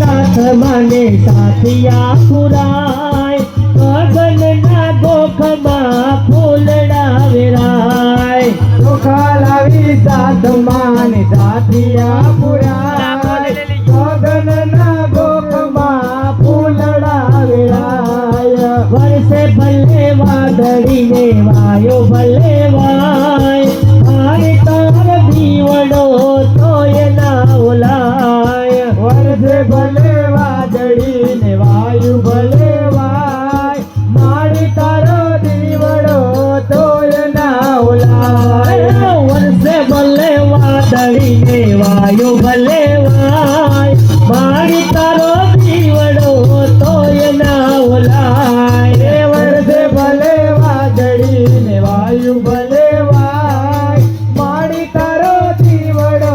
સાતમણે સાતિયા કુરાય ગોધન ના ગોખ માં ફૂલ ડાવેરાય ઓખા લાવી સાતમણે સાતિયા કુરાય ગોધન ના ગોખ માં ફૂલ ડાવેરાય વર્ષે બલ્લેવા ધડી ને વાયો ભллеવા તળીને વાયો ભલે વાય મારી તારો દીવડો તોય ના ઓલાય એ વર્ષે ભલે વાદળીને વાયુ ભલે વાય મારી તારો દીવડો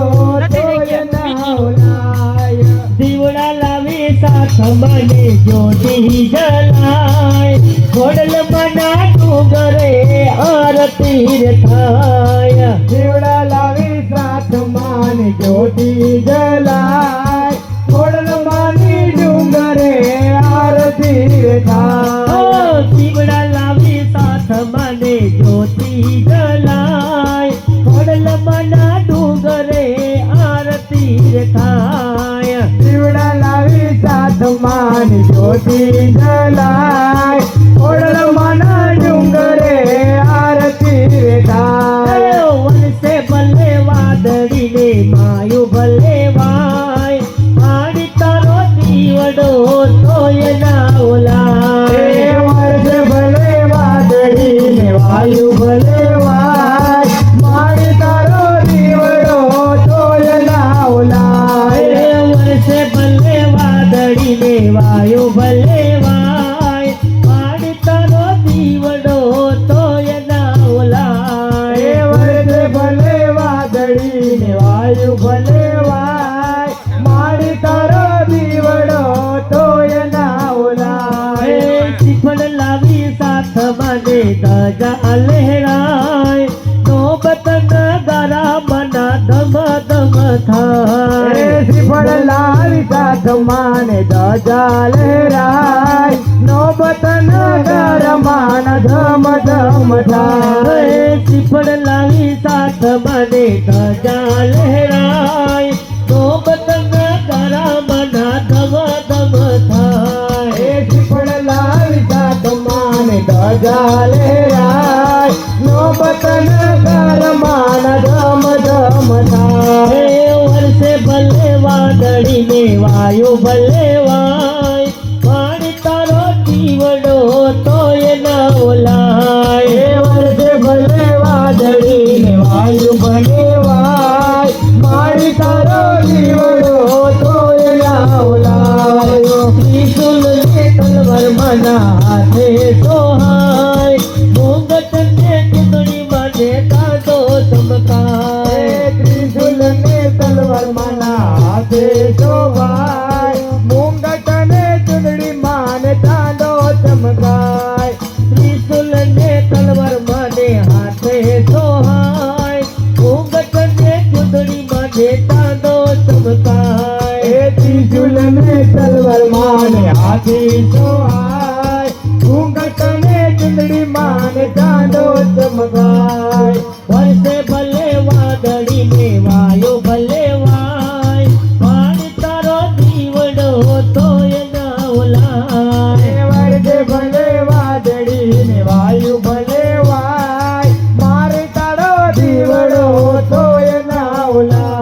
તોય ના ઓલાય દીવડા લાવી સાથ મને જ્યોતિ જલાય ખોડલ મના ડુંગરે આરતી થાય દેવડા લાવી સાથ માન જ્યોતિ જલાય ખોડલ માની ડુંગરે આરતી થાય શિવડા લાવી સાથ માને જ્યોતિ જલાય গলা देवायो भलेवाय माडितानो दिवडो वडो नावलाय वरदे भले वादळीने वायू भलेवाय माडितारो दिवडो तोय नावलाय चिपड लावी साथ माने दजा आलेरा मान ध्वजा नो बतन कर मान धम धम धाए सिपड़ लाली साथ बने दादा ध्वजा नो बतन कर मन धम धम धाए सिपड़ लाली साथ मान दादा लहराए વાદળીને વાયો ભલે વાય પાણી તારો દીવડો તો એના ઓલાય વર્ષે ભલે વાદળીને વાયો ભલે વાય પાણી તારો દીવડો તો એના ઓલાયો ત્રિશુલ તલવર મના હાથે સોહા આધી સોહાય ઘૂંઘટને ચૂંટણી માન ચાંદો ચમકાય વર્ષે ભલે વાદળી મેવાયો ભલે વાય પાણી તારો તોય ના ઓલાય ભલે વાદળી મેવાયો ભલે વાય મારે દીવડો તોય ના